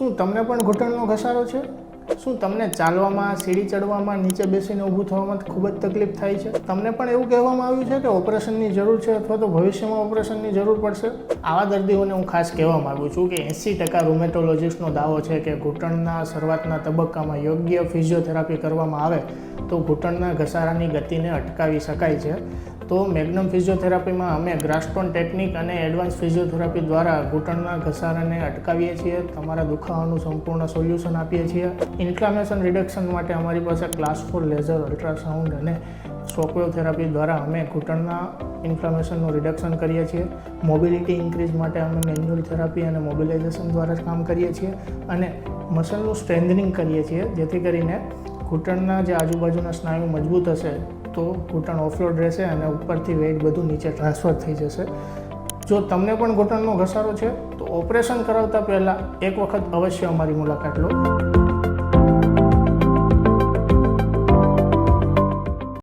શું તમને પણ ઘૂંટણનો ઘસારો છે? શું તમને ચાલવામાં, સીડી ચડવામાં, નીચે બેસીને ઊભું થવામાં ખૂબ જ તકલીફ થાય છે? તમને પણ એવું કહેવામાં આવ્યું છે કે ઓપરેશનની જરૂર છે અથવા તો ભવિષ્યમાં ઓપરેશનની જરૂર પડશે? આવા દર્દીઓને હું ખાસ કહેવા માગું છું કે એંસી ટકા રોમેટોલોજીસ્ટનો દાવો છે કે ઘૂંટણના શરૂઆતના તબક્કામાં યોગ્ય ફિઝિયોથેરાપી કરવામાં આવે તો ઘૂંટણના ઘસારાની ગતિને અટકાવી શકાય છે. તો મેગ્નમ ફિઝિયોથેરાપીમાં અમે ગ્રાસ્ટોન ટેકનિક અને એડવાન્સ ફિઝિયોથેરાપી દ્વારા ઘૂંટણના ઘસારાને અટકાવીએ છીએ, તમારા દુખાવાનું સંપૂર્ણ સોલ્યુશન આપીએ છીએ. ઇન્ફ્લામેશન રિડક્શન માટે અમારી પાસે ક્લાસ ફોર લેઝર અલ્ટ્રાસાઉન્ડ અને શોકવેવ થેરાપી દ્વારા અમે ઘૂંટણના ઇન્ફ્લામેશનનું રિડક્શન કરીએ છીએ. મોબિલિટી ઇન્ક્રીઝ માટે અમે મેન્યુઅલ થેરાપી અને મોબિલાઇઝેશન દ્વારા જ કામ કરીએ છીએ. અને મસલનું સ્ટ્રેન્થનિંગ કરીએ છીએ, જેથી કરીને ઘૂંટણના જે આજુબાજુના સ્નાયુ મજબૂત હશે, તો ઘૂંટણ ઓફલોડ રહેશે અને ઉપરથી વેઇટ બધું નીચે ટ્રાન્સફર થઈ જશે. જો તમને પણ ઘૂંટણનો ઘસારો છે, તો ઓપરેશન કરાવતા પહેલાં એક વખત અવશ્ય અમારી મુલાકાત લો.